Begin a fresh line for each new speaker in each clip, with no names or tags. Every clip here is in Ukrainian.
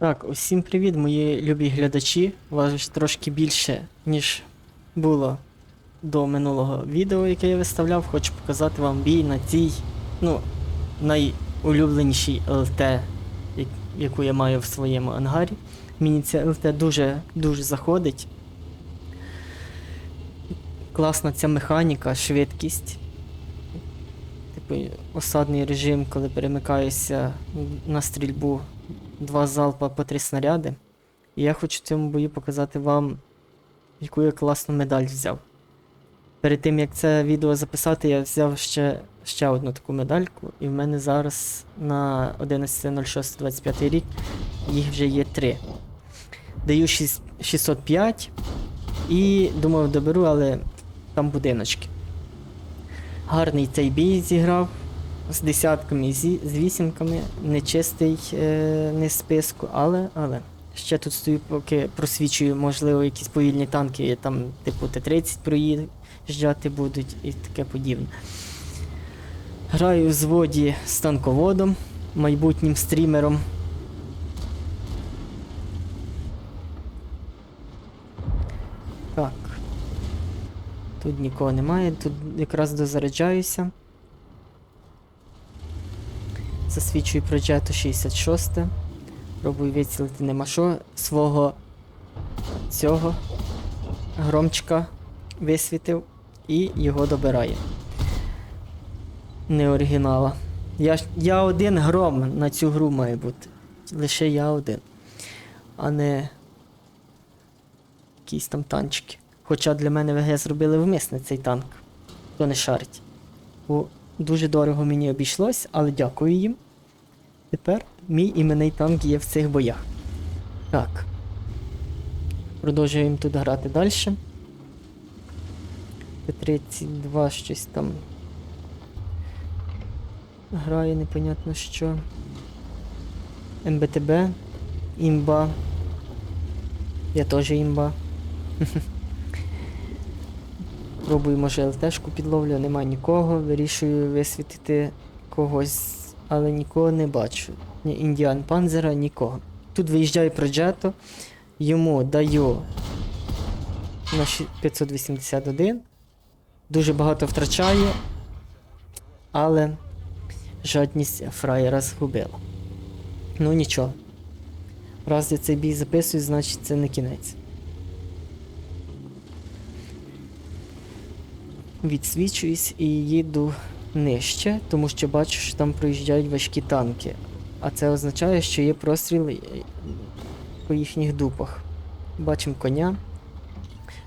Так, усім привіт, мої любі глядачі. Вас трошки більше, ніж було до минулого відео, яке я виставляв. Хочу показати вам бій на цій, ну, найулюбленішій ЛТ, яку я маю в своєму ангарі. Мені ця ЛТ дуже дуже заходить. Класна ця механіка, швидкість. Типу, осадний режим, коли перемикаюся на стрільбу два залпа по три снаряди. І я хочу в цьому бою показати вам, яку я класну медаль взяв. Перед тим як це відео записати, я взяв ще, ще одну таку медальку, і в мене зараз на 11.06.25 рік їх вже є три. Даю 6, 605 і думав доберу, але там будиночки. Гарний цей бій зіграв з десятками, зі- з вісімками, нечистий е, не списку, але, але. Ще тут стою, поки просвічую, можливо, якісь повільні танки, там, типу Т-30 проїжджати будуть і таке подібне. Граю в зводі з танководом, майбутнім стрімером. Так. Тут нікого немає, тут якраз дозаряджаюся. Засвідчую проджету 66. Пробую вицілити нема що. Свого цього громчика висвітив і його добирає. Не оригінала. Я, я один гром на цю гру має бути. Лише я один. А не якісь там танчики. Хоча для мене ВГ зробили вмисне цей танк. Хто не шарить. Дуже дорого мені обійшлось, але дякую їм. Тепер мій іменний танк є в цих боях. Так. Продовжуємо тут грати далі. Т-32 щось там. Грає непонятно що. МБТБ. Імба. Я теж імба. Пробую, може, ЛТшку підловлю, нема нікого. Вирішую висвітити когось, але нікого не бачу. Ні Індіан Панзера, нікого. Тут виїжджаю Проджето, йому даю на 581. Дуже багато втрачає, але жадність фраєра згубила. Ну нічого. Раз я цей бій записую, значить це не кінець. Відсвічуюсь і їду нижче, тому що бачу, що там проїжджають важкі танки. А це означає, що є простріли е, по їхніх дупах. Бачимо коня.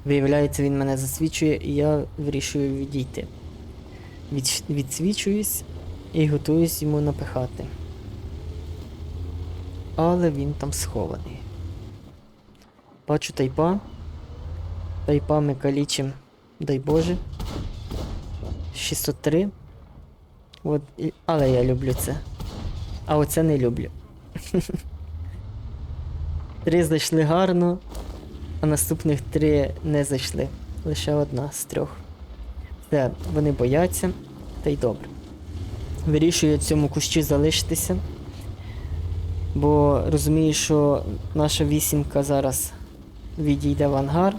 Виявляється, він мене засвічує, і я вирішую відійти. Від, відсвічуюсь і готуюсь йому напихати. Але він там схований. Бачу тайпа. Тайпа ми калічим, дай Боже. 603. От, але я люблю це. А оце не люблю. Три зайшли гарно, а наступних три не зайшли. Лише одна з трьох. Все, вони бояться, та й добре. Вирішую цьому кущі залишитися, бо розумію, що наша вісімка зараз відійде в ангар.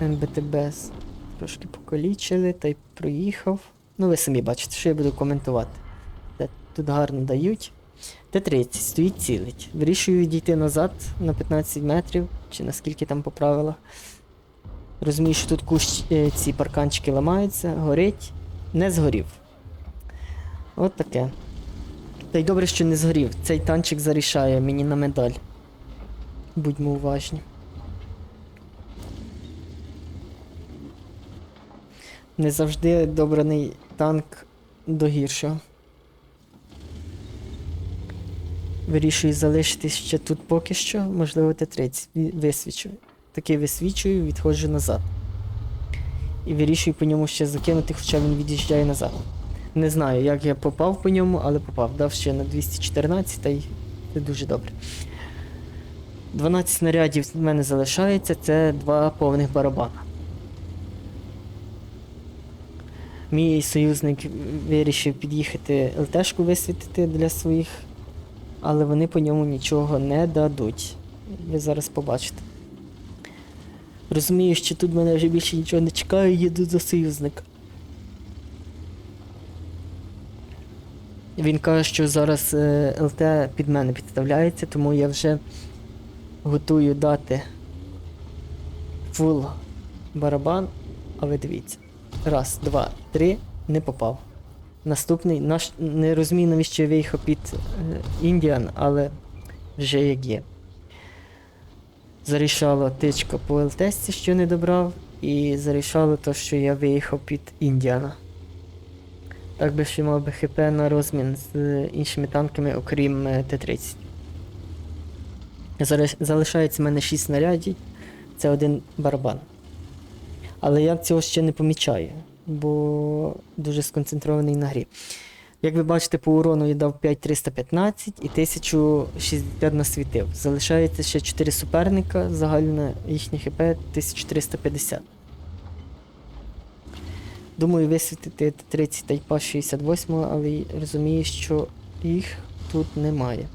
МБТБ с- трошки покалічили, та й проїхав. Ну, ви самі бачите, що я буду коментувати. Тут гарно дають. Т-30 стоїть цілить. Вирішую відійти назад на 15 метрів, чи наскільки там по правилах. Розумію, що тут кущ, е, ці парканчики ламаються, горить. Не згорів. От таке. Та й добре, що не згорів. Цей танчик зарішає мені на медаль. Будьмо уважні. Не завжди добраний танк до гіршого. Вирішую залишитись ще тут поки що, можливо, Т-30 висвічую. Таки висвічую, відходжу назад. І вирішую по ньому ще закинути, хоча він від'їжджає назад. Не знаю, як я попав по ньому, але попав. Дав ще на 214, та й це дуже добре. 12 снарядів в мене залишається, це два повних барабана. Мій союзник вирішив під'їхати ЛТшку висвітити для своїх але вони по ньому нічого не дадуть. Ви зараз побачите. Розумію, що тут мене вже більше нічого не чекає, їду за союзника. Він каже, що зараз е, ЛТ під мене підставляється, тому я вже готую дати фул барабан. А ви дивіться. Раз, два, три, не попав. Наступний наш не розумію, навіщо я виїхав під е, Індіан, але вже як є. Зарішала тичка по ЛТСці, що не добрав, і зарішало те, що я виїхав під Індіана. Так би ще мав би ХП на розмін з е, іншими танками, окрім е, Т-30. Залишається в мене 6 снарядів, це один барабан. Але я цього ще не помічаю, бо дуже сконцентрований на грі. Як ви бачите, по урону я дав 5315 і 1060 насвітив. Залишається ще 4 суперника, загальне їхнє хп 1350. Думаю, висвітити 30 тайпа 68, але розумію, що їх тут немає.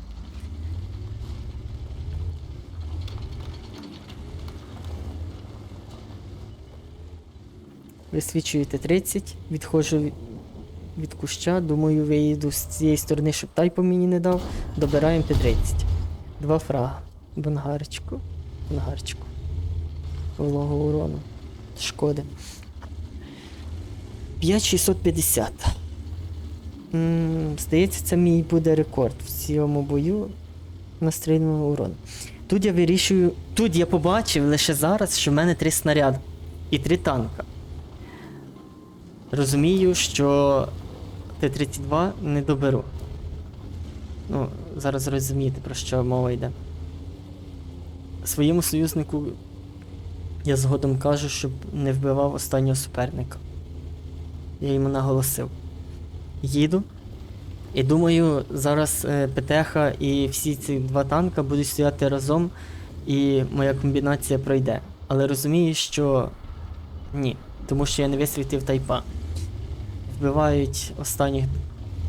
Висвічуєте 30, відходжу від, куща, думаю, виїду з цієї сторони, щоб тайпу мені не дав. Добираємо Т-30. Два фрага. В ангарочку. В ангарочку. Влого урону. Шкоди. 5650. М, Здається, це мій буде рекорд в цьому бою на стрільному урону. Тут я вирішую. Тут я побачив лише зараз, що в мене три снаряди і три танка. Розумію, що Т-32 не доберу. Ну, зараз розумієте, про що мова йде. Своєму союзнику я згодом кажу, щоб не вбивав останнього суперника. Я йому наголосив. Їду. І думаю, зараз е, ПТХ і всі ці два танка будуть стояти разом, і моя комбінація пройде. Але розумію, що ні, тому що я не висвітив тайпа. Вбивають останніх,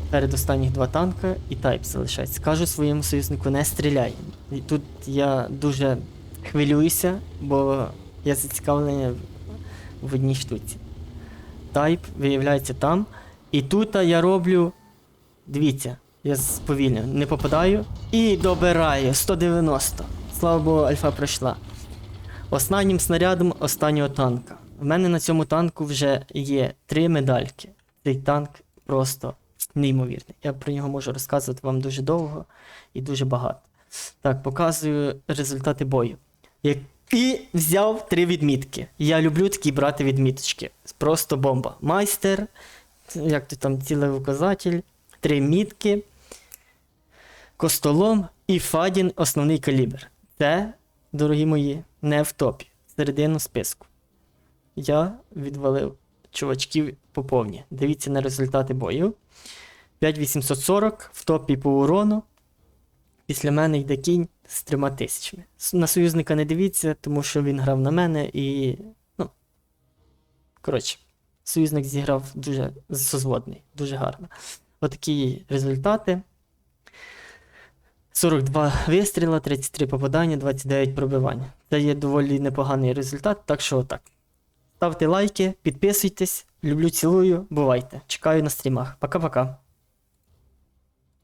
передостанніх два танка і тайп залишається. Кажу своєму союзнику, не стріляй. І тут я дуже хвилююся, бо я зацікавлений в одній штуці. Тайп виявляється там. І тут я роблю. Дивіться, я сповільню, не попадаю. І добираю 190. Слава Богу, альфа пройшла. Останнім снарядом останнього танка. У мене на цьому танку вже є три медальки. Цей танк просто неймовірний. Я про нього можу розказувати вам дуже довго і дуже багато. Так, показую результати бою. Як- І взяв три відмітки. Я люблю такі брати відміточки. Просто бомба. Майстер, як то там цілий указатель, три мітки, костолом і Фадін основний калібр. Це, дорогі мої, не в топі. Середину списку. Я відвалив чувачків по повні. Дивіться на результати бою. 5840 в топі по урону. Після мене йде кінь з трьома тисячами. На союзника не дивіться, тому що він грав на мене і. Ну. Коротше, союзник зіграв дуже созводний, дуже гарно. Отакі результати. 42 вистріла, 33 попадання, 29 пробивання. Це є доволі непоганий результат, так що отак. Ставте лайки, підписуйтесь. Люблю, цілую, бувайте. Чекаю на стрімах. Пока-пока.